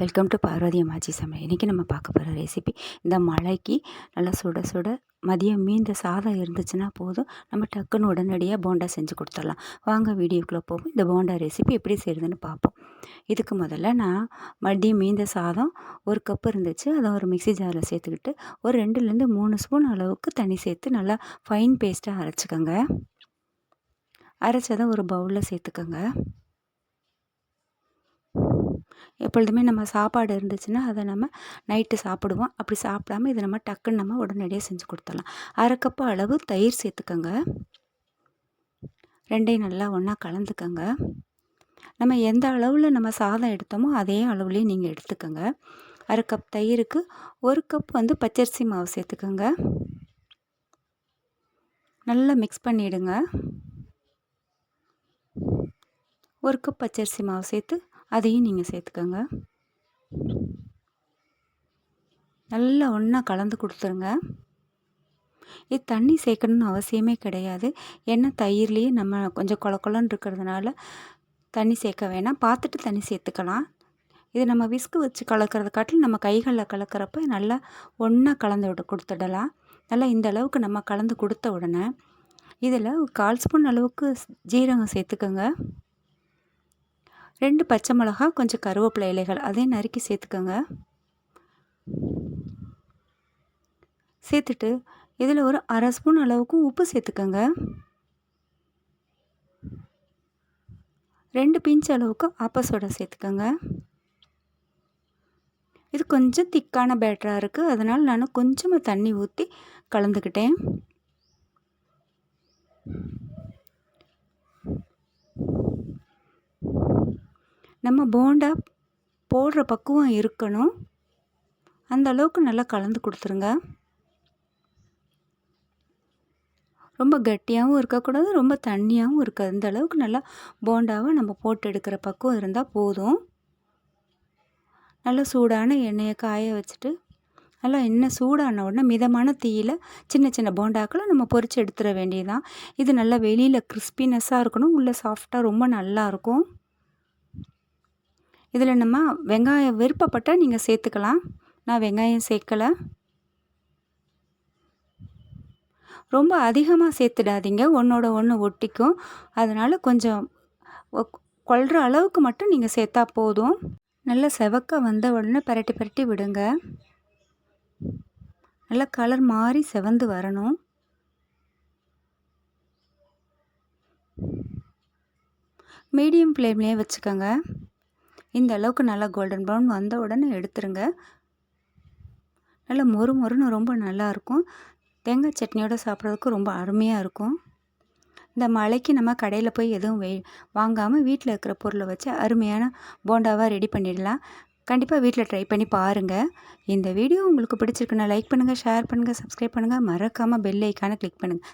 Welcome to Parvati அம்மாச்சி சமையல் இன்றைக்கி நம்ம பார்க்க போகிற ரெசிபி இந்த மழைக்கு நல்லா சுட சுட மதியம் மீந்த சாதம் இருந்துச்சுன்னா போதும். நம்ம டக்குன்னு உடனடியாக போண்டா செஞ்சு கொடுத்துடலாம். வாங்க வீடியோக்குள்ளே போவோம். இந்த போண்டா ரெசிபி எப்படி செய்கிறதுன்னு பார்ப்போம். இதுக்கு முதல்ல நான் மதியம் மீந்த சாதம் ஒரு கப்பு இருந்துச்சு. அதை ஒரு மிக்சி ஜாரில் சேர்த்துக்கிட்டு ஒரு ரெண்டுலேருந்து மூணு ஸ்பூன் அளவுக்கு தண்ணி சேர்த்து நல்லா ஃபைன் பேஸ்ட்டாக அரைச்சிக்கோங்க. அரைச்சதை ஒரு பவுலில் சேர்த்துக்கோங்க. எப்பொழுதுமே நம்ம சாப்பாடு இருந்துச்சுன்னா அதை நம்ம நைட்டு சாப்பிடுவோம். அப்படி சாப்பிடாம இதை நம்ம டக்குன்னு நம்ம உடனடியாக செஞ்சு கொடுத்துடலாம். அரை கப்பு அளவு தயிர் சேர்த்துக்கோங்க. ரெண்டையும் நல்லா ஒன்றா கலந்துக்கோங்க. நம்ம எந்த அளவில் நம்ம சாதம் எடுத்தோமோ அதே அளவுலேயே நீங்கள் எடுத்துக்கோங்க. அரை கப் தயிருக்கு ஒரு கப் வந்து பச்சரிசி மாவு சேர்த்துக்கோங்க. நல்லா மிக்ஸ் பண்ணிவிடுங்க ஒரு கப் பச்சரிசி மாவு சேர்த்து அதையும் நீங்கள் சேர்த்துக்கோங்க. நல்லா ஒன்றா கலந்து கொடுத்துருங்க. இது தண்ணி சேர்க்கணும்னு அவசியமே கிடையாது. ஏன்னா தயிர்லேயே நம்ம கொஞ்சம் கொல கொலன்னு இருக்கிறதுனால தண்ணி சேர்க்க வேணாம். பார்த்துட்டு தண்ணி சேர்த்துக்கலாம். இது நம்ம விஸ்கு வச்சு கலக்கிறத காட்டிலும் நம்ம கைகளில் கலக்கிறப்ப நல்லா ஒன்றா கலந்து விட கொடுத்துடலாம். நல்லா இந்த அளவுக்கு நம்ம கலந்து கொடுத்த உடனே இதில் கால் ஸ்பூன் அளவுக்கு ஜீரகம் சேர்த்துக்கோங்க. ரெண்டு பச்சை மிளகா கொஞ்சம் கருவேப்பிலை இலைகள் அதையும் நறுக்கி சேர்த்துக்கோங்க. சேர்த்துட்டு இதில் ஒரு அரை ஸ்பூன் அளவுக்கு உப்பு சேர்த்துக்கோங்க. ரெண்டு பிஞ்ச் அளவுக்கு ஆப்ப சேர்த்துக்கோங்க. இது கொஞ்சம் திக்கான பேட்டராக இருக்குது அதனால் நான் கொஞ்சமாக தண்ணி ஊற்றி கலந்துக்கிட்டேன். நம்ம போண்டா போடுற பக்குவம் இருக்கணும். அந்த அளவுக்கு நல்லா கலந்து கொடுத்துருங்க. ரொம்ப கட்டியாகவும் இருக்கக்கூடாது ரொம்ப தண்ணியாகவும் இருக்காது. அந்த அளவுக்கு நல்லா போண்டாவை நம்ம போட்டு எடுக்கிற பக்குவம் இருந்தால் போதும். நல்லா சூடான எண்ணெயை காய வச்சுட்டு நல்லா எண்ணெய் சூடான உடனே மிதமான தீயில் சின்ன சின்ன போண்டாக்களை நம்ம பொறிச்சு எடுத்துட வேண்டியதுதான். இது நல்லா வெளியில் கிறிஸ்பினஸ்ஸாக இருக்கணும் உள்ளே சாஃப்டாக ரொம்ப நல்லாயிருக்கும் இதில் நம்ம வெங்காயம் விருப்பப்பட்டால் நீங்கள் சேர்த்துக்கலாம். நான் வெங்காயம் சேர்க்கலை. ரொம்ப அதிகமாக சேர்த்துடாதீங்க. ஒன்றோட ஒன்று ஒட்டிக்கும். அதனால் கொஞ்சம் கொள்கிற அளவுக்கு மட்டும் நீங்கள் சேர்த்தா போதும். நல்லா செவக்க வந்த உடனே பரட்டி பரட்டி விடுங்க. நல்லா கலர் மாறி செவந்து வரணும். மீடியம் ஃப்ளேம்லேயே வச்சுக்கோங்க. இந்த அளவுக்கு நல்லா கோல்டன் ப்ரௌன் வந்த உடனே எடுத்துருங்க. நல்லா மொறு மொறுன்னு ரொம்ப நல்லாயிருக்கும் தேங்காய் சட்னியோடு சாப்பிட்றதுக்கு ரொம்ப அருமையாக இருக்கும். இந்த மலைக்கு நம்ம கடையில் போய் எதுவும் வெ வாங்காமல் வீட்டில் இருக்கிற பொருளை வச்சு அருமையான போண்டாவாக ரெடி பண்ணிடலாம். கண்டிப்பாக வீட்டில் ட்ரை பண்ணி பாருங்கள் இந்த வீடியோ உங்களுக்கு பிடிச்சிருக்குன்னா லைக் பண்ணுங்கள் ஷேர் பண்ணுங்கள் சப்ஸ்கிரைப் பண்ணுங்கள் மறக்காமல் பெல் ஐக்கானை கிளிக் பண்ணுங்கள்